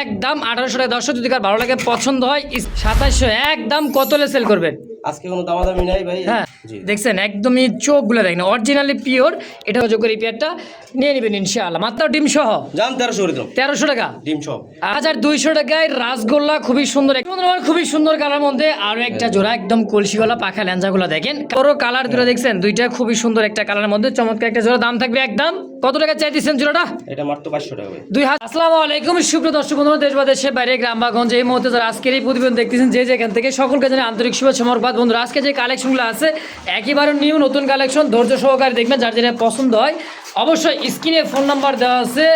একদম আঠারোশো টাকা। দর্শক যদি কার ভালো লাগে পছন্দ হয় সাতাশশো একদম কত হলে সেল করবেন? আজকে কোনো দামাদামি নাই ভাই। হ্যাঁ দেখছেন একদমই চোখগুলো দেখেন অরিজিনালি পিওর এটা হচ্ছে করে পেয়ারটা নিয়ে নেবেন ইনশাআল্লাহ। মাত্র ডিম সহ জান তেরোশো তেরোশো টাকা? ডিম সব হাজার দুইশো টাকায় রাসগোল্লা খুবই সুন্দর। খুবই সুন্দর কালার মধ্যে আরও একটা জোড়া একদম কলসি গলা পাখা ল্যাঞ্জাগুলো দেখেন। বড় কালার দুটো দেখছেন দুইটা খুবই সুন্দর একটা কালারের মধ্যে চমৎকার একটা জোড়া দাম থাকবে একদম কত টাকা চাইতেছেন জোড়াটা? এটা মাত্র পাঁচশো টাকা দুই হাজার আসসালামু আলাইকুম সুপ্রিয় দর্শক বন্ধু দেশ বা দেশের বাইরে গ্রাম বা গঞ্জে এই মুহূর্তে যারা আজকের এই প্রতিবেদন দেখতেছেন যে যেখান থেকে সকলকে জানে আন্তরিক শুভেচ্ছা সমর্পাত। বন্ধুরা আজকে যে কালেকশনগুলো আছে একেবারে নিউ নতুন কালেকশন ধৈর্য সহকারে দেখবেন যার যেটা পছন্দ হয় অবশ্যই স্ক্রিনে ফোন নাম্বার দেওয়া আছে।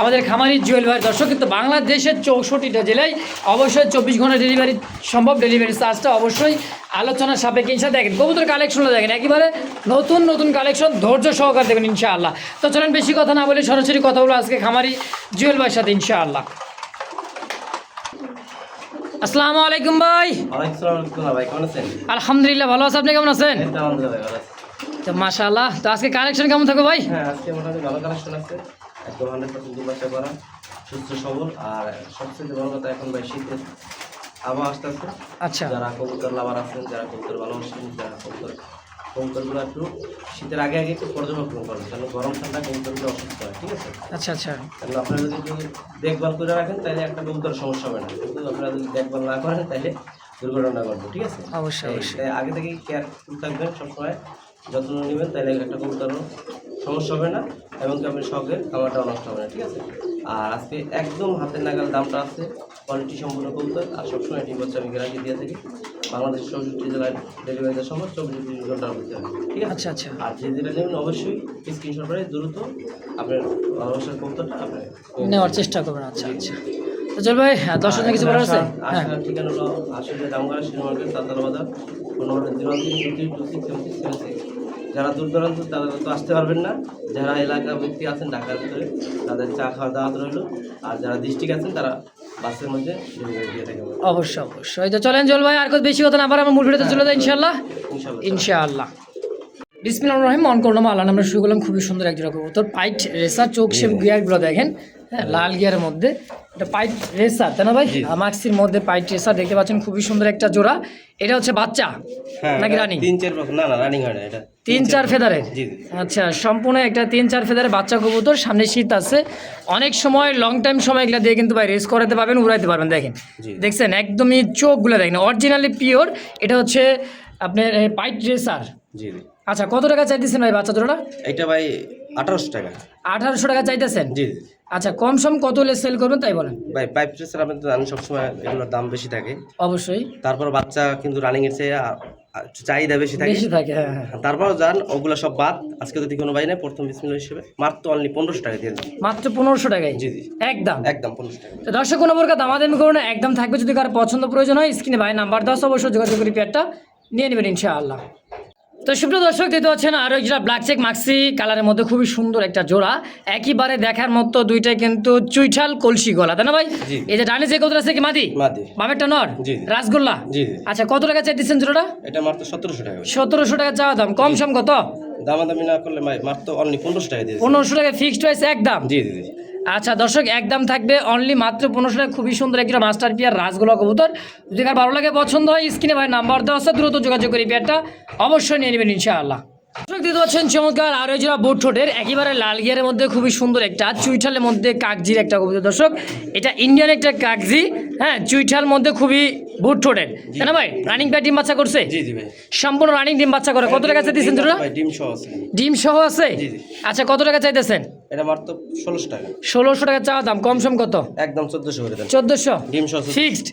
আমাদের খামারি জুয়েল ভাই দর্শক কিন্তু বাংলাদেশের চৌষট্টিটা জেলায় অবশ্যই চব্বিশ ঘণ্টা ডেলিভারি সম্ভব ডেলিভারি চার্জটা অবশ্যই আলোচনা সাপেক্ষে। ইনশা দেখেন কবুতর কালেকশনটা দেখেন একেবারে নতুন নতুন কালেকশন ধৈর্য সহকারে দেখবেন ইনশাআল্লাহ। তো চলেন বেশি কথা না বলে সরাসরি কথা বলো আজকে খামারি জুয়েল ভাইয়ের সাথে ইনশাআল্লাহ। আসসালামু আলাইকুম ভাই। আলহামদুলিল্লাহ ভালো আছে আপনি কেমন আছেন? তো মাশাআল্লাহ তো আজকে কালেকশন কেমন থাকবে ভাই? হ্যাঁ আজকে মোটামুটি ভালো কালেকশন আছে। একদম হান্ড্রেড পার্সেন্ট দুবাসা করা সুস্থ সবল আর সবচেয়ে বড় কথা এখন ভাই শীতের আবহাওয়া আসতে আসতে আচ্ছা। যারা কবুতর লাভার আছেন যারা কবুতর ভালোবাসেন যারা কবুতর কবুতরগুলো একটু শীতের আগে আগে একটু পর্যবেক্ষণ করেন কারণ গরম ঠান্ডা কবুতরগুলো অসুস্থ হয় ঠিক আছে? আচ্ছা আচ্ছা। কারণ আপনারা যদি একটু দেখভাল করে রাখেন তাহলে একটা কবুতর সমস্যা হবে না। কিন্তু আপনারা যদি দেখভাল না করেন তাহলে দুর্ঘটনা ঘটবে ঠিক আছে? অবশ্যই অবশ্যই। আগে থেকে কেয়ারফুল থাকবেন সবসময়। যত্ন নেবেন তাহলে একটা কবুতরও সমস্যা হবে না এবং কি আপনি শখের খাবারটাও নষ্ট হবে না ঠিক আছে? আর আজকে একদম হাতের নাগাল দামটা আছে কোয়ালিটি সম্পূর্ণ কবুতর আর সবসময় ঠিক হচ্ছে আমি গ্যারান্টি দিয়ে থাকি বাংলাদেশ চৌষট্টি জেলায় ডেলিভারি দেওয়ার সময় চব্বিশ তিরিশ ঘণ্টার মধ্যে ঠিক আছে? আচ্ছা আচ্ছা। আর যে যেটা নেবেন অবশ্যই স্ক্রিনশট করে দ্রুত আপনার ভালোবাসার কবুতরটা আপনার নেওয়ার চেষ্টা করবেন আচ্ছা আচ্ছা। চল ভাই হ্যাঁ দর্শক কিছু বলার আছে? হ্যাঁ। আসার ঠিকানা হলো আসলে দামগাড়া শিশু মার্কেট তাতাল বাজার ফোন নম্বর zero three two three two six seven six seven six যারা দূর দূরান্ত তারা তো আসতে পারবেন না। যারা এলাকার ব্যক্তি আছেন ঢাকার ভিতরে তাদের চা খাওয়ার দাওয়াত রইল। আর যারা ডিস্ট্রিক্ট আছেন তারা বাসের মধ্যে অবশ্যই অবশ্যই। তো চলেন জল ভাই আর কত বেশি কথা না আবার আমার মূল ভিডিওতে চলে যায় ইনশাল্লাহ ইনশাআল্লাহ বিসমিল্লাহ রহিম অন করলাম আল্লাহ আমরা শুরু করলাম খুবই সুন্দর একজন কবুতর পাইট রেসার চোখ শেপ গিয়ারগুলো দেখেন। হ্যাঁ লাল গিয়ারের মধ্যে। এটা পাইট রেসার তাই না ভাই? মাক্সির মধ্যে পাইট রেসার দেখতে পাচ্ছেন খুবই সুন্দর একটা জোড়া। এটা হচ্ছে বাচ্চা হ্যাঁ নাকি রানিং? তিন চার না না রানিং হয় না এটা তিন চার জি আচ্ছা সম্পূর্ণ একটা তিন চার ফেদারের বাচ্চা কবুতর সামনে শীত আছে। অনেক সময় লং টাইম সময় এগুলো দিয়ে কিন্তু ভাই রেস করাতে পারবেন উড়াইতে পারবেন দেখেন। দেখছেন একদমই চোখগুলো দেখেন অরিজিনালি পিওর এটা হচ্ছে আপনার পাইট রেসার। জি জি। আচ্ছা কত টাকা চাইতেছেন ভাই বাচ্চা জোড়াটা? এটা ভাই আঠারোশো টাকা। আঠারোশো টাকা চাইতেছেন? জি। আচ্ছা কম সম কত হলে সেল করবেন তাই বলেন? ভাই পাইপ ট্রেসার আপনি তো জানেন সবসময় এগুলোর দাম বেশি থাকে। অবশ্যই। তারপর বাচ্চা কিন্তু রানিং এর চেয়ে চাহিদা বেশি থাকে। বেশি থাকে হ্যাঁ হ্যাঁ। তারপর যান ওগুলো সব বাদ। আজকে যদি কোনো ভাই নেই প্রথম বিসমিল হিসেবে। মাত্র অনলি পনেরোশো টাকা দিয়ে মাত্র পনেরোশো টাকায়? জি জি। একদম? একদম পনেরোশো টাকা। দর্শক কোনো প্রকার দামাদামি করুন একদম থাকবে যদি কারও পছন্দ প্রয়োজন হয় স্ক্রিনে ভাই নাম্বার দশ অবশ্যই যোগাযোগ করি পেয়ারটা নিয়ে নেবেন ইনশাআল্লাহ। তো সুপ্রিয় দর্শক দেখতে পাচ্ছেন আরও যেটা ব্ল্যাক চেক মাক্সি কালারের মধ্যে খুবই সুন্দর একটা জোড়া। একইবারে দেখার মতো দুইটাই কিন্তু চুইঠাল কলসি গলা তাই না ভাই? এই যে ডানে যে কত আছে কি মাদি? বামেরটা নর? রাসগোল্লা? আচ্ছা কত টাকা চাইতেছেন জোড়াটা? এটা মাত্র সতেরোশো টাকা। সতেরোশো টাকা চাওয়া দাম। কম সম কত? দামাদামি না করলে মাত্র অনলি পনেরোশো টাকা দিয়ে পনেরোশো টাকা ফিক্সড হয়েছে একদম। জি জি। আচ্ছা দর্শক একদম থাকবে অনলি মাত্র পনেরোশো টাকা। খুবই সুন্দর একটা মাস্টার পিয়ার রাসগোলা কবুতর। যদি কার ভালো লাগে পছন্দ হয় স্ক্রিনে ভাই নাম্বার দেওয়া আছে দ্রুত যোগাযোগ করি পেয়ারটা অবশ্যই নিয়ে নেবেন ইনশাআল্লাহ। দর্শক দিতে পাচ্ছেন চমৎকার আর ওই যেটা বুট ঠোঁটের একেবারে লাল গিয়ারের মধ্যে খুবই সুন্দর একটা চুইঠালের মধ্যে কাকজির একটা কবুতর। দর্শক এটা ইন্ডিয়ান একটা কাকজি হ্যাঁ চুইঠাল মধ্যে খুবই বুট ঠোঁটের। তাই না ভাই? রানিং প্যাড ডিম বাচ্চা করছে? জি জি ভাই। সম্পূর্ণ রানিং ডিম বাচ্চা করে। কত টাকা চাইতেছেন তোরা ডিম সহ আছে। ডিম সহ আছে? জি, জি। আচ্ছা কত টাকা চাইতেছেন? এটা মাত্র ষোলোশো টাকা। ষোলোশো টাকা চাওয়া দাম কম সম কত? একদম চোদ্দোশো করে দেন। চোদ্দোশো? ডিম সহ ফিক্সড?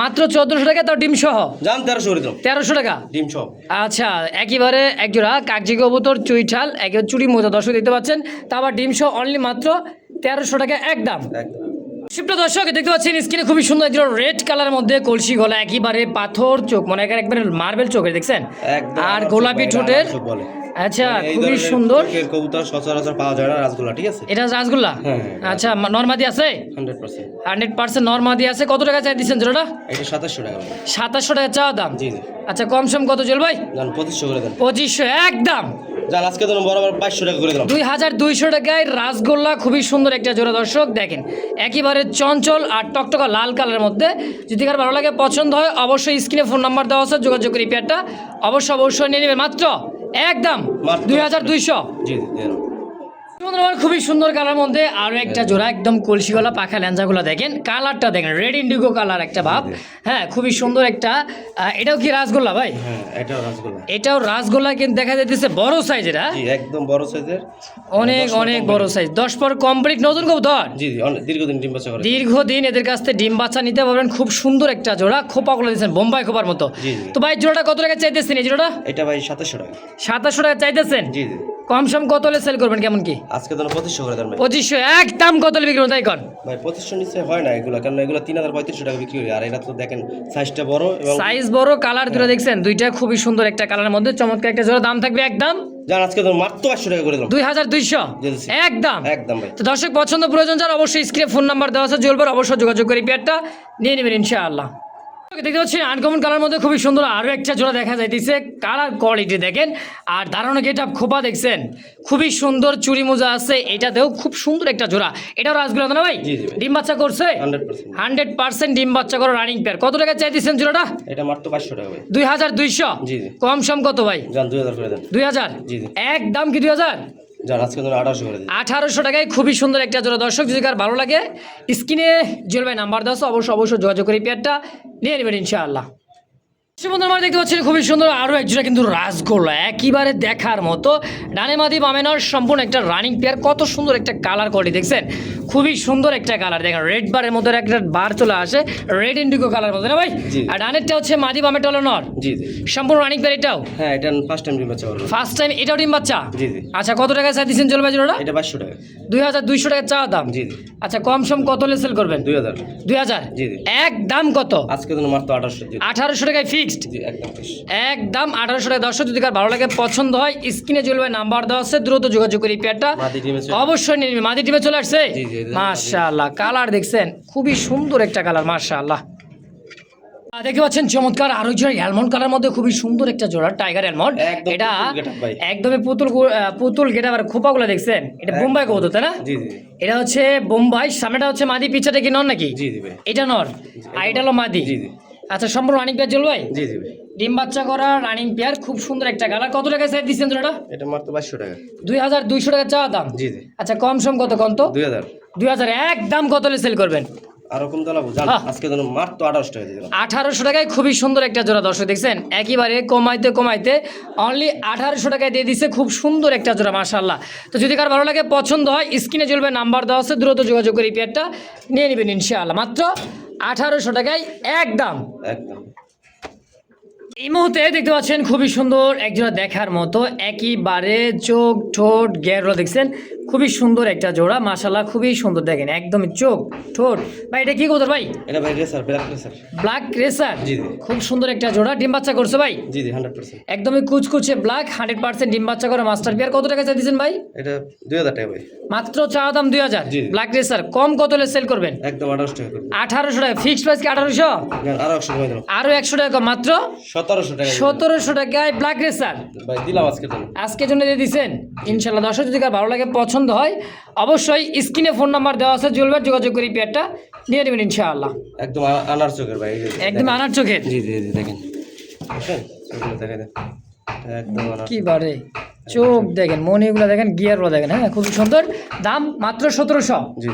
মাত্র চোদ্দোশো টাকা তাও ডিম সহ? যান তেরোশো করে তেরোশো টাকা? ডিম সহ। আচ্ছা একেবারে একজোড়া কাগজি কবুতর চুইঠাল একেবারে চুরি মোজা দর্শক দেখতে পাচ্ছেন। তা আবার ডিম সহ অনলি মাত্র তেরোশো টাকা একদম। একদম দর্শক দেখতে পাচ্ছেন স্ক্রিনে খুবই সুন্দর একজন রেড কালারের মধ্যে কলসি গলা একেবারে পাথর চোখ মনে করেন একবারে মার্বেল চোখের দেখছেন? আর গোলাপি ঠোঁটের চোখ আচ্ছা খুবই সুন্দর। কবুতর সচরাচর পাওয়া যায় না রাসগোল্লা ঠিক আছে? এটা রাসগোল্লা হ্যাঁ, হ্যাঁ। আচ্ছা নর্মাদি আছে? Hundred percent. হান্ড্রেড পার্সেন্ট নর্মাদি আছে। কত টাকা চাই দিচ্ছেন জোড়াটা? এটা সাতাশশো টাকা ভাই। সাতাশশো টাকা চাওয়া দাম? জি জি। আচ্ছা কম সম কত চল ভাই? পঁচিশশো করে দেন। পঁচিশশো একদম। যান আজকে তো বরাবর টাকা করে দিলাম। টাকায় রাসগোল্লা খুবই সুন্দর একটা জোড়া দর্শক। দেখেন একেবারে চঞ্চল আর টকটকা লাল কালারের মধ্যে। যদি কার ভালো লাগে পছন্দ হয় অবশ্যই স্ক্রিনে ফোন নাম্বার দেওয়া আছে যোগাযোগ করে পেয়ারটা। অবশ্যই অবশ্যই নিয়ে নেবে মাত্র একদম দুই হাজার দুইশো জি। বন্ধুরা, খুবই সুন্দর কালার মধ্যে আরও একটা জোড়া একদম কলসিওয়ালা পাখা ল্যাঞ্জাগুলো দেখেন। কালারটা দেখেন রেড ইন্ডিগো কালার একটা ভাব। হ্যাঁ খুবই সুন্দর একটা এটাও কি রাসগোল্লা ভাই? হ্যাঁ এটাও রসগোল্লা। এটাও রাসগোল্লা কিন্তু দেখা যাইতেছে বড় সাইজের হ্যাঁ? একদম বড় সাইজের অনেক অনেক বড় সাইজ দশ পর কমপ্লিট নতুন কবুতর? জি দীর্ঘদিন ডিম বাচ্চা করে। দীর্ঘদিন এদের কাছ থেকে ডিম বাচ্চা নিতে পারবেন। খুব সুন্দর একটা জোড়া খোপা খোপাগুলো দিয়েছেন বোম্বাই খোপার মতো। তো ভাই জোড়াটা কত টাকা চাইতেছেন এই জোড়াটা? এটা ভাই সাতাশশো টাকা। সাতাশশো টাকা চাইতেছেন? জি কম সম কত হলে সেল করবেন কেমন কি? আজকে তো পঁচিশশো করে দেন পঁচিশশো একদম কত বিক্রি করবেন তাই কর ভাই পঁচিশশো নিচে হয় না এগুলো কারণ এগুলো তিন হাজার পঁয়ত্রিশশো টাকা বিক্রি করি আর এটা তো দেখেন সাইজটা বড় এবং সাইজ বড় কালার দুটো দেখছেন? দুইটা খুবই সুন্দর একটা কালারের মধ্যে চমৎকার একটা জোড়া দাম থাকবে একদম? যান আজকে তো মাত্র পাঁচশো টাকা করে দিলাম। দুই হাজার দুইশো? জি, জি। একদম? একদম ভাই। তো দর্শক পছন্দ প্রয়োজন যার অবশ্যই স্ক্রিনে ফোন নাম্বার দেওয়া আছে অবশ্যই যোগাযোগ করে পেয়ারটা। নিয়ে নেবেন ইনশাআল্লাহ। দেখতে পাচ্ছি আনকমন কালার মধ্যে খুবই সুন্দর আরও একটা জোড়া দেখা যাইতেছে কালার কোয়ালিটি দেখেন। আর দারুণ গেট আপ খোপা দেখছেন? খুবই সুন্দর চুরি মোজা আছে এটা এটাতেও খুব সুন্দর একটা জোড়া। এটাও রাসগুলো না ভাই? ডিম বাচ্চা করছে? Hundred percent. ডিম বাচ্চা করো রানিং পেয়ার কত টাকা চাইতেছেন জোড়াটা? এটা মাত্র পাঁচশো টাকা ভাই। দুই হাজার দুইশো। কম সম কত ভাই? দুই হাজার দুই হাজার। একদম কি দুই হাজার? আঠারোশো টাকায় খুবই সুন্দর একটা জোড়া। দর্শক যদি কার ভালো লাগে স্ক্রিনে জুয়েল ভাই নাম্বার আছে, অবশ্যই অবশ্যই যোগাযোগ করে পেয়ারটা নিয়ে নেবেন ইনশাআল্লাহ। বন্ধুরা আমার দেখতে পাচ্ছেন খুবই সুন্দর আরও এক জোড়া কিন্তু রাসগোল্লা একেবারে দেখার মতো। ডানে মাদি বামেনার সম্পূর্ণ একটা রানিং পেয়ার কত সুন্দর একটা কালার কোয়ালিটি দেখছেন? খুবই সুন্দর একটা কালার দেখেন রেড বারের মধ্যে একটা বার চলে আসে রেড ইন্ডিগো কালার মধ্যে না ভাই? আর ডানেরটা হচ্ছে মাদি বামেরটা হলো নর? জি সম্পূর্ণ রানিং পেয়ার এটাও? হ্যাঁ এটা ফার্স্ট টাইম ডিম বাচ্চা ফার্স্ট টাইম এটাও ডিম বাচ্চা? জি জি। আচ্ছা কত টাকা চাই দিচ্ছেন জলবাই জোড়াটা? এটা পাঁচশো টাকা। দুই হাজার দুইশো টাকা চা দাম? জি আচ্ছা কম সম কত হলে সেল করবেন? দুই হাজার। দুই হাজার? জি। এক দাম কত? আজকে তো মাত্র আঠারোশো আঠারোশো টাকায় ফিক্সড একদম আঠারোশো টাকা। দর্শক যদি কার ভালো লাগে পছন্দ হয় স্ক্রিনে চলবে নাম্বার দেওয়া আছে দ্রুত যোগাযোগ করি পেয়ারটা মাদি অবশ্যই নিয়ে মাদি টিমে চলে আসছে। মাশাআল্লাহ। কালার দেখছেন খুবই সুন্দর একটা কালার মাশাআল্লাহ। দেখতে পাচ্ছেন চমৎকার আরও জোড়া অ্যালমন্ড কালার মধ্যে খুবই সুন্দর একটা জোড়া টাইগার অ্যালমন্ড এটা একদমই পুতুল পুতুল গেটা আর খোপাগুলো দেখছেন? এটা বোম্বাই কবুতর তাই না? জি জি। এটা হচ্ছে বোম্বাই। সামনেটা হচ্ছে মাদি পিছাটা কি নন নাকি? জি জি এটা নর। আর এটা হলো মাদি। জি জি। আচ্ছা সম্পূর্ণ রানিং পেয়ার চলবে জি জি ডিম বাচ্চা করা রানিং পেয়ার খুব সুন্দর একটা কালার। কত টাকা সাইজ দিচ্ছেন তোরা এটা মাত্র পাঁচশো টাকা। দুই হাজার দুইশো টাকা চাওয়া দাম? জি জি। আচ্ছা কম সম কত কম তো? দুই হাজার। দুই হাজার এক দাম কত সেল করবেন? জান হ্যাঁ। আজকে মাত্র আঠারোশো টাকা দিয়ে দিলাম। আঠারোশো টাকায় খুবই সুন্দর একটা জোড়া দর্শক দেখছেন? একেবারে কমাইতে কমাইতে অনলি আঠারোশো টাকায় দিয়ে দিচ্ছে খুব সুন্দর একটা জোড়া মাশাল্লাহ তো যদি কার ভালো লাগে পছন্দ হয় স্ক্রিনে চলবে নাম্বার দেওয়া আছে দ্রুত যোগাযোগ করে এই পেয়ারটা নিয়ে নেবেন ইনশাআল্লাহ। মাত্র আঠারোশো টাকায় একদম। একদম। এই মুহূর্তে দেখতে পাচ্ছেন খুবই সুন্দর একজোড়া দেখার মতো একইবারে চোখ ঠোঁট গ্যারো দেখছেন? খুবই সুন্দর একটা জোড়া মাশাল্লাহ খুবই সুন্দর দেখেন একদমই চোখ ঠোঁট। ভাই এটা কি কোথাও ভাই? এটা ভাই racer black racer black racer জি, জি। খুব সুন্দর একটা জোড়া ডিম বাচ্চা করছে ভাই? জি জি হান্ড্রেড পার্সেন্ট একদমই কুচকুচে ব্ল্যাক হান্ড্রেড পার্সেন্ট ডিম বাচ্চা করে মাস্টার বিয়ার কত টাকা চাইছেন ভাই? এটা দুই হাজার টাকা ভাই। মাত্র চা দাম দুই হাজার। জি। ব্ল্যাক রেসার কম কত হলে সেল করবেন? একদম আঠারোশো টাকা করে আঠারোশো টাকা ফিক্সড প্রাইস কি আঠারোশো? জান আরও একশো কমে দিলাম আরও একশো টাকা মাত্র? সতেরোশো টাকা। দিয়ে সতেরোশো টাকায় ব্ল্যাক রেসার ভাই দিলাম আজকে তো আজকের জন্য দিয়ে দিচ্ছেন ইনশাল্লাহ দর্শক যদি কার ভালো লাগে পছন্দ হয় অবশ্যই স্ক্রিনে ফোন নাম্বার দেওয়া আছে জুয়েলবার যোগাযোগ করি পেয়ারটা নিয়ে নেবেন ইনশাআল্লাহ। একদম আনার চোখের ভাই একদম। আনার চোখের? জি জি জি দেখেন। কি বারে? চোখ দেখেন মনিগুলো দেখেন গিয়ারগুলো দেখেন হ্যাঁ খুবই সুন্দর। দাম মাত্র সতেরোশো। জি।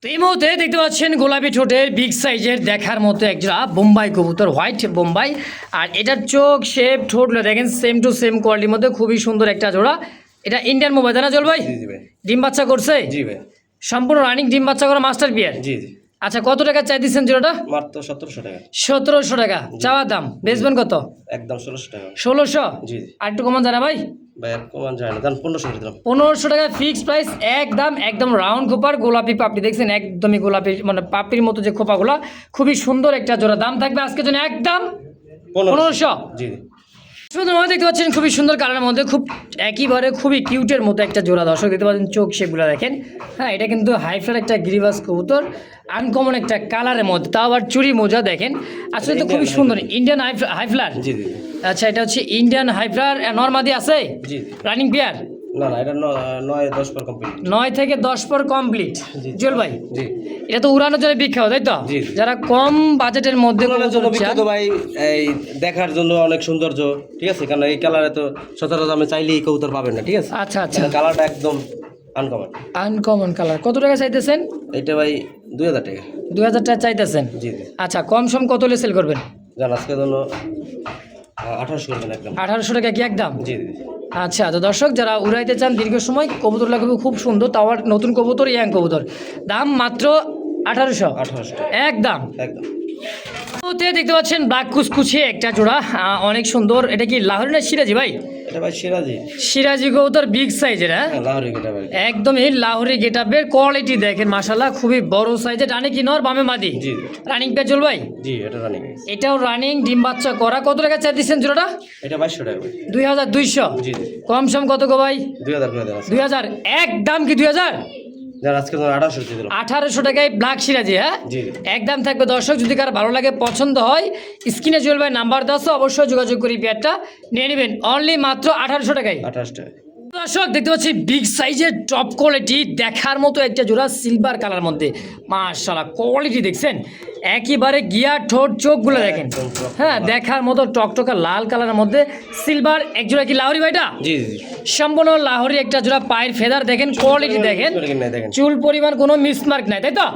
তো এই মুহূর্তে দেখতে পাচ্ছেন গোলাপি ঠোঁটের বিগ সাইজের দেখার মতো একজোড়া বোম্বাই কবুতর হোয়াইট বোম্বাই। আর এটার চোখ শেপ ঠোঁটগুলো দেখেন সেম টু সেম কোয়ালিটির মধ্যে খুবই সুন্দর একটা জোড়া। এটা ইন্ডিয়ান মোবাইল তাই না জল ভাই জি ভাই। ডিম বাচ্চা করছে? জি ভাই। সম্পূর্ণ রানিং ডিম বাচ্চা করা মাস্টার বিয়ার জি জি। আচ্ছা কত টাকা চাই দিচ্ছেন জোড়াটা মাত্র সতেরোশো টাকা। সতেরোশো টাকা। চাওয়া দাম বেচবেন কত? একদম ষোলোশো টাকা। ষোলোশো? জি। আর একটু কমান জানা ভাই? পনেরোশো টাকা ফিক্সড প্রাইস একদম একদম রাউন্ড খোপার গোলাপি পাপড়ি। দেখছেন? একদমই গোলাপি মানে পাপড়ির মতো যে খোপাগুলো খুবই সুন্দর একটা জোড়া। দাম থাকবে আজকের জন্য একদম পনেরোশো। জি। জি সুন্দর মধ্যে দেখতে পাচ্ছেন খুবই সুন্দর কালারের মধ্যে খুব একইবারে খুবই কিউটের মতো একটা জোড়া। দর্শক দেখতে পাচ্ছেন চোখ সেগুলো দেখেন। হ্যাঁ এটা কিন্তু হাইফ্লার একটা গ্রিভাস কবুতর আনকমন একটা কালারের মধ্যে। তাও আবার চুরি মোজা দেখেন। আসলে তো খুবই সুন্দর। ইন্ডিয়ান হাইফ্লার জি জি আচ্ছা এটা হচ্ছে ইন্ডিয়ান হাইফ্লার নর্মাদি আছে? জি রানিং পেয়ার না না এটা নয় দশ পর কমপ্লিট নয় থেকে দশ পর কমপ্লিট। জুয়েল ভাই জি। এটা তো উড়ানোর জন্য বিখ্যাত তাই তো। যারা কম বাজেটের মধ্যে জন্য বিখ্যাত ভাই এই দেখার জন্য অনেক সৌন্দর্য ঠিক আছে? কারণ এই কালারে তো সচরাচর আমি চাইলেই কবুতর পাবেন না ঠিক আছে? আচ্ছা আচ্ছা। কালারটা একদম আনকমন আনকমন কালার কত টাকা চাইতেছেন? এইটা ভাই দুই হাজার টাকা। দুই হাজার টাকা চাইতেছেন? জি আচ্ছা কম সম কত হলে সেল করবেন? জান আজকে জন্য আঠারোশো করবেন একদম। আঠারোশো টাকা কি একদম? জি। আচ্ছা তো দর্শক, যারা উড়াইতে চান, দীর্ঘ সময় কবুতর লাগবে খুব সুন্দর তাওয়ার নতুন কবুতর, ইয়াং কবুতর। দাম মাত্র আঠারোশো। একদম। একদম। ওতে দেখতে পাচ্ছেন ব্ল্যাক কুচকুচে একটা জোড়া অনেক সুন্দর। এটা কি লাহোরি না সিরাজি ভাই? সিরাজি। কবুতর বিগ সাইজের হ্যাঁ? হ্যাঁ একদমই লাহোরি গেটাপের কোয়ালিটি দেখেন মাশাল্লাহ খুবই বড় সাইজের রানে কি নর বামে মাদি? রানিং পেজল ভাই? জি এটা রানিং এটাও রানিং ডিম বাচ্চা করা। কত টাকা চাই দিচ্ছেন জোড়াটা? এটা বাইশশো টাকা দুই হাজার দুইশো। কম সম কত গো ভাই? দুই হাজার করে দুই হাজার। এক দাম কি দুই হাজার? আজকে টাকায় ব্ল্যাক সিরাজি হ্যাঁ? একদম থাকবে দর্শক যদি কার ভালো লাগে পছন্দ হয় স্ক্রিনে জুয়েল ভাই নাম্বার দাস অবশ্যই যোগাযোগ করি পেয়ারটা। নিয়ে নেবেন অনলি মাত্র আঠারোশো টাকায়। আঠাশ টাকা দর্শক দেখতে পাচ্ছি বিগ সাইজের টপ কোয়ালিটি দেখার মতো একটা জোড়া সিলভার কালার মধ্যে। মাশাআল্লাহ কোয়ালিটি দেখছেন? একেবারে গিয়ার ঠোঁট চোখগুলো দেখেন। হ্যাঁ দেখার মতো টকটকা লাল কালারের মধ্যে সিলভার এক জোড়া কি লাহরি ভাইটা? সম্পূর্ণ লাহরি একটা জোড়া পায়ের ফেদার দেখেন কোয়ালিটি দেখেন। চুল পরিমাণ কোনো মিসমার্ক নাই তাই তো?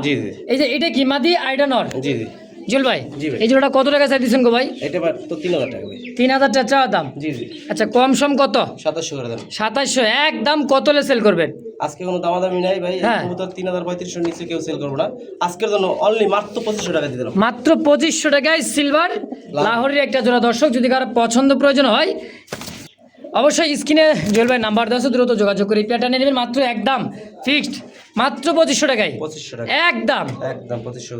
এই যে এটা কি মাদি আইডা নর জি জি। জুল ভাই এই জোড়াটা কত টাকা চাই দিচ্ছেন গো ভাই? এটা তো তিন হাজার টাকা তিন হাজার টাকা চাওয়া দাম? জি জি। আচ্ছা কম সম কত? সাতাশশো করে দেন সাতাশশো একদম কত সেল করবেন? আজকে কোনো দামাদামি নাই ভাই হ্যাঁ। তিন হাজার পঁয়ত্রিশশো নিচে কেউ সেল করব না। আজকের জন্য অনলি মাত্র পঁচিশশো টাকা দিলাম। মাত্র পঁচিশশো টাকায় সিলভার লাহোরের একটা জোড়া। দর্শক যদি কারও পছন্দ প্রয়োজন হয় অবশ্যই স্ক্রিনে জুয়েল ভাই নাম্বার দেওয়া দ্রুত যোগাযোগ করে প্যাটার্ন নেবেন। মাত্র একদম ফিক্সড মাত্র পঁচিশশো টাকায়। পঁচিশশো টাকা। একদম একদম পঁচিশশো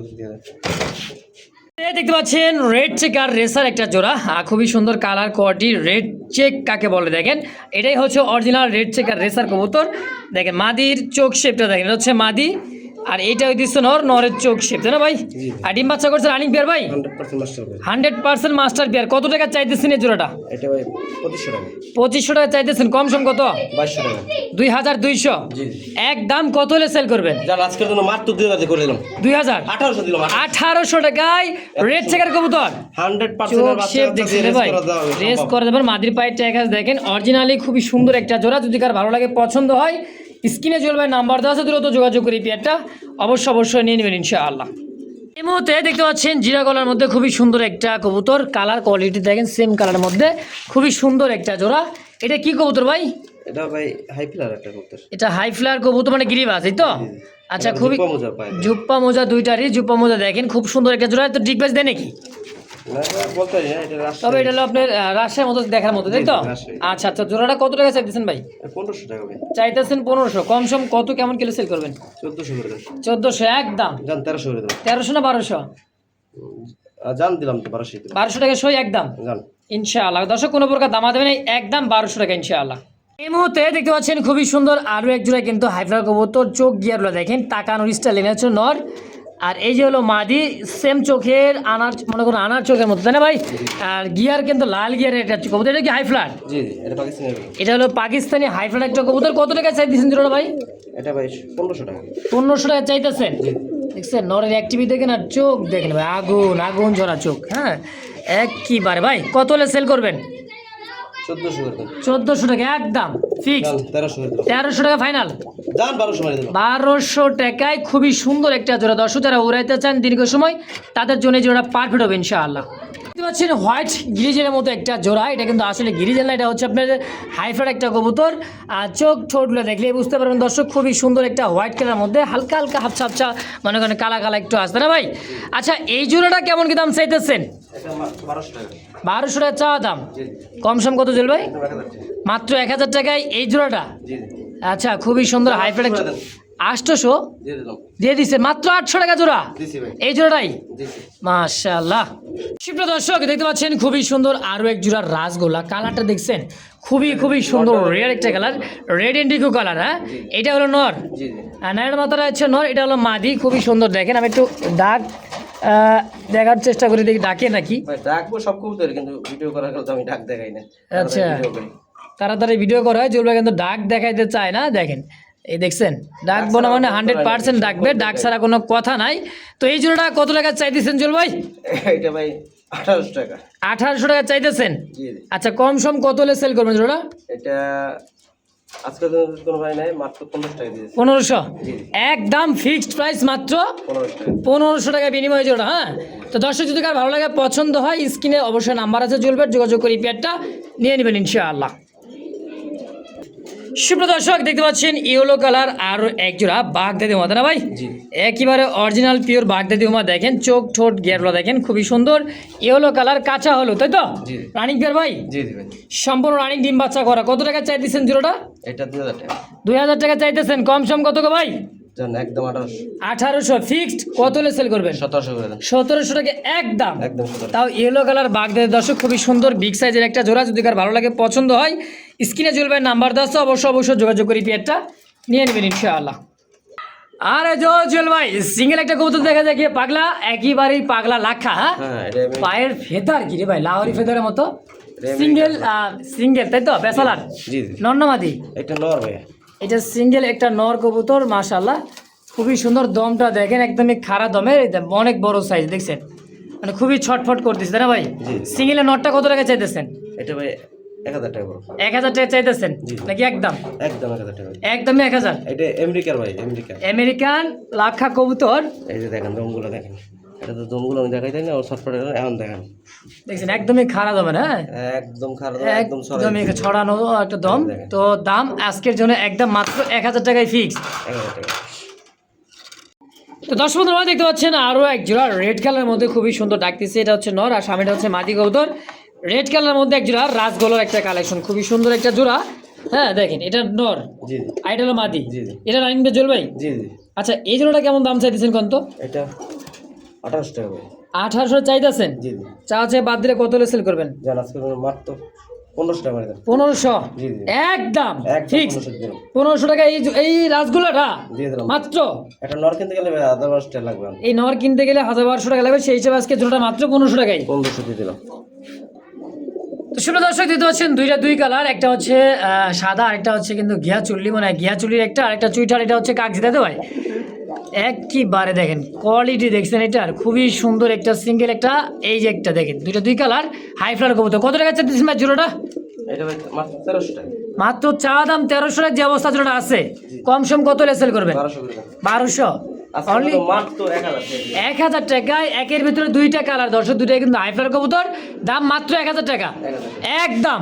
দেখতে পাচ্ছেন রেড চেক আর রেসার একটা জোড়া। খুবই সুন্দর কালার কোয়ালিটি রেড চেক কাকে বলে দেখেন? এটাই হচ্ছে অরিজিনাল রেড চেক আর রেসার কবুতর। দেখেন, মাদির চোখ শেপটা দেখেন, এটা হচ্ছে মাদি। আর এইটা হইতেছে নর নরের চোখ শেপ তাই না ভাই? আর ডিম বাচ্চা করছে রানিং পেয়ার ভাই? Hundred percent master percent pair কত টাকা চাইতেছেন এই জোড়াটা? এটা ভাই পঁচিশশো টাকা। পঁচিশশো টাকা চাইতেছেন কম সম কত? বাইশশো টাকা। দুই হাজার দুইশো। এক দাম কত হলে সেল করবেন? আজকের জন্য মাত্র দুই হাজার করে দিলাম। দুই হাজার? আঠারোশো দিলাম আঠারোশো টাকায় রেড চেকার কবুতর। হান্ড্রেড চোখ শেপ দেখছেন ভাই। রেস করে দেবেন মাদির পায়ের ট্যাগাস দেখেন। অরিজিনালি খুবই সুন্দর একটা জোড়া। যদি কার ভালো লাগে পছন্দ হয় স্ক্রিনে ভাই নাম্বার দেওয়া আছে দ্রুত যোগাযোগ করি পেয়ারটা অবশ্যই অবশ্যই নিয়ে নেবেন ইনশাআল্লাহ। এই মুহূর্তে দেখতে পাচ্ছেন জিরা গলার মধ্যে খুবই সুন্দর একটা কবুতর কালার কোয়ালিটি দেখেন সেম কালারের মধ্যে খুবই সুন্দর একটা জোড়া। এটা কি কবুতর ভাই? এটা ভাই হাই ফিলার একটা করতে এটা হাই ফ্লার কবুতর মানে গিরিবাস এই তো? আচ্ছা খুবই জুপ্পা মোজা দুইটারই জুপ্পা মোজা দেখেন খুব সুন্দর একটা জোড়া। তো ডিগবাজ দেয় নাকি? তবে এটা হলো আপনার রাজশাহীর মতো দেখার মতো তাই তো? আচ্ছা আচ্ছা জোড়াটা কত টাকা চাইতেছেন ভাই? পনেরোশো টাকা ভাই। চাইতেছেন পনেরোশো কম সম কত কেমন কিলো সেল করবেন? চোদ্দোশো করে চোদ্দোশো একদম? তেরোশো করে তেরোশো না বারোশো? জান দিলাম তো বারোশো বারোশো টাকা সই একদম? জান ইনশাআল্লাহ। দর্শক কোনো প্রকার দামা দেবেন একদম বারোশো টাকা ইনশাআল্লাহ। এই মুহূর্তে দেখতে পাচ্ছেন খুবই সুন্দর আরও এক জোড়া কিন্তু হাইফ্লার কবুতর চোখ গিয়ারগুলো দেখেন তাকানোর স্টাইল এনে হচ্ছে নর। আর এই যে হলো মাদি সেম চোখের আনার মনে করুন আনার চোখের মতো তাই না ভাই? আর গিয়ার কিন্তু লাল গিয়ারের এটা হচ্ছে কবুতর এটা কি জি এটা পাকিস্তানি এটা হলো পাকিস্তানি হাইফ্লার একটা কবুতর কত টাকা চাই দিচ্ছেন জোড়া ভাই? এটা ভাই পনেরোশো টাকা। পনেরোশো টাকা চাইতেছেন? দেখছেন নরের অ্যাক্টিভিটি দেখেন আর চোখ দেখেন ভাই আগুন আগুন ঝরা চোখ হ্যাঁ? এক একবারে ভাই কত হলে সেল করবেন? চোদ্দোশো টাকা একদম ফিক্স তেরোশো টাকা ফাইনাল বারোশো টাকায় খুবই সুন্দর একটা জোড়া। দর্শক যারা উড়াইতে চান দীর্ঘ সময় তাদের জন্য জোড়া পারফেক্ট হবে ইনশাআল্লাহ। দেখতে পাচ্ছেন হোয়াইট গিরিজেলের মতো একটা জোড়া। এটা কিন্তু আসলে গিরিজেল না এটা হচ্ছে আপনার হাইফার একটা কবুতর। আর চোখ ঠোঁটগুলো দেখলে বুঝতে পারবেন দর্শক খুবই সুন্দর একটা হোয়াইট কালার মধ্যে হালকা হালকা হাফছা হাফছা মনে করেন কালা কালা একটু আসবে না ভাই? আচ্ছা এই জোড়াটা কেমন কি দাম চাইতেছেন? বারোশো টাকা। চাওয়া দাম? জি কম সম কত চল ভাই। মাত্র এক হাজার টাকায় এই জোড়াটা? আচ্ছা খুবই সুন্দর হাইফার। আটশোশো? দিয়ে দিছে। মাত্র আটশো টাকা জোড়া? এই জোড়াটাই? মাশাল্লাহ সুপ্রিয় দর্শক দেখতে পাচ্ছেন খুবই সুন্দর আরও এক জোড়ার রাসগোল্লা। কালারটা দেখছেন? খুবই খুবই সুন্দর রেড একটা কালার। রেড ইন্ডিগো কালার হ্যাঁ? এটা হলো নর। নাইয়ের মাথাটা হচ্ছে নর এটা হলো মাদি। খুবই সুন্দর দেখেন। আমি একটু ডাক আহ, দেখার চেষ্টা করি দেখি ডাকে নাকি? ডাকবো সব কবুতর কিন্তু ভিডিও করার তো আমি ডাক দেখাই না। আচ্ছা। তাড়াতাড়ি ভিডিও করা হয় জুলবা কিন্তু ডাক দেখাইতে চায় না দেখেন। এই দেখছেন ডাকবো না মানে হান্ড্রেড পার্সেন্ট ডাকবে ডাক ছাড়া কোনো কথা নাই। তো এই জোড়াটা কত টাকা চাইতেছেন জুল ভাই? এটা ভাই আঠারোশো টাকা। আঠারোশো টাকা চাইতেছেন? আচ্ছা কম সম কত হলে সেল করবেন জোড়া এটা পনেরোশো একদম ফিক্সড প্রাইস মাত্র পনেরোশো টাকা। বিনিময় জোড়া হ্যাঁ? তো দর্শক যদি কার ভালো লাগে পছন্দ হয় স্ক্রিনে অবশ্যই নাম্বার আছে চলবে যোগাযোগ করি পেয়ারটা নিয়ে নেবেন ইনশাআল্লাহ। সুপ্রিয় দর্শক দেখতে পাচ্ছেন ইয়েলো কালার আর এক জোড়া বাগদাদি মাথা না ভাই একেবারে অরিজিনাল পিওর বাগদাদি উমা দেখেন চোখ ঠোঁট গেরগুলো দেখেন খুবই সুন্দর। ইয়েলো কালার কাঁচা হলো তাই তো। রানিং পেয়ার ভাই? সম্পূর্ণ রানিং ডিম বাচ্চা করা। কত টাকা চাইতেছেন জোড়াটা? এটা দুই হাজার টাকা। দুই হাজার টাকা চাইতেছেন। কম সম কত গো ভাই? একদম আঠারোশো। ফিক্সড কত হলে সেল করবেন? সতেরোশো করে সতেরোশো টাকা একদম। একদম তাও ইয়েলো কালার বাগদের দর্শক খুবই সুন্দর বিগ সাইজের একটা জোড়া। যদি কার ভালো লাগে পছন্দ হয় স্ক্রিনে চলবে নাম্বার দাস অবশ্যই অবশ্যই যোগাযোগ করি পেয়ারটা নিয়ে নেবেন ইনশাআল্লাহ। আরে জল ভাই সিঙ্গেল একটা কবুতর দেখা যায় কি? পাগলা একইবারেই পাগলা লাখা হ্যাঁ? হ্যাঁ পায়ের ফেদার কি রে ভাই লাহরি ফেদারের মতো? সিঙ্গেল সিঙ্গেল তাই তো? বেসালার নন্নমাদি এটা নর ভাই এটা সিঙ্গেল একটা নর কবুতর মাশাল্লাহ খুবই সুন্দর দমটা দেখেন একদমই খাড়া দমের অনেক বড় সাইজ দেখছেন? মানে খুবই ছটফট করতেছে তাই না ভাই? সিঙ্গেলের নটটা কত টাকা চাইতেছেন? এটা ভাই এক হাজার টাকা বড় এক হাজার টাকা চাইতেছেন? নাকি একদম? একদম এক হাজার টাকা একদমই এক হাজার? এটা আমেরিকার ভাই আমেরিকা আমেরিকান লাখা কবুতর। এই যে দেখেন দমগুলো দেখেন। এটা তো দমগুলো আমি দেখাই না ওর ছটফট এখন দেখেন। দেখছেন একদমই খাড়া দমের একদম খারাপ একদম একদমই ছড়ানো একটা দম। তো দাম আজকের জন্য একদম মাত্র এক হাজার টাকায় ফিক্স এক হাজার টাকা। তো দর্শক বন্ধুরা দেখতে পাচ্ছেন আরও এক জোড়া রেড কালারের মধ্যে খুবই সুন্দর ডাকতেছে। এটা হচ্ছে নর আর সামনেটা হচ্ছে মাদি কবুতর। রেড কালারের মধ্যে এক জোড়া রাজগোলার একটা কালেকশন খুবই সুন্দর একটা জোড়া। হ্যাঁ দেখেন এটা নর জি আর এটা হলো মাদি। জি, জি। এটা রানিং বেজল ভাই? জি জি। আচ্ছা এই জোড়াটা কেমন দাম চাইতেছেন কত এটা আঠারোশো টাকা ভাই আঠারোশো চাইতেছেন? জি জি। চা হচ্ছে বাদ দিলে কত হলে সেল করবেন? জান আজকে মাত্র পনেরোশো টাকা পনেরোশো। একদম ফিক্স পনেরোশো টাকা। এই এই দিলাম মাত্র? একটা নর কিনতে গেলে আধা বারোশো টাকা লাগবে। এই নর কিনতে গেলে হাজার বারোশো টাকা লাগবে সেই হিসাবে আজকে জোড়াটা মাত্র পনেরোশো টাকাই। পনেরোশো দিয়ে দিলাম। তো শুনে দর্শক দিতে পাচ্ছেন দুইটা দুই কালার একটা হচ্ছে সাদা আরেকটা হচ্ছে কিন্তু ঘিয়া চুল্লি মানে ঘিয়া চুল্লির একটা আরেকটা চুইটার এটা হচ্ছে কাগজি দিতে ভাই? একইবারে দেখেন কোয়ালিটি দেখছেন এটার খুবই সুন্দর একটা সিঙ্গেল একটা এই যে একটা দেখেন দুইটা দুই কালার হাই ফ্লার কবুতর। কত টাকা চাচ্ছিস ভাই জোড়াটা? এটা ভাই মাত্র তেরোশো টাকা। মাত্র চা দাম তেরোশো যে অবস্থা জোড়াটা আছে কম সম কত লেসেল করবেন? বারোশো? এক হাজার টাকায় একের ভিতরে দুইটা কালার দর্শক দুইটা কিন্তু আইফার কবুতর দাম মাত্র এক হাজার টাকা। একদম।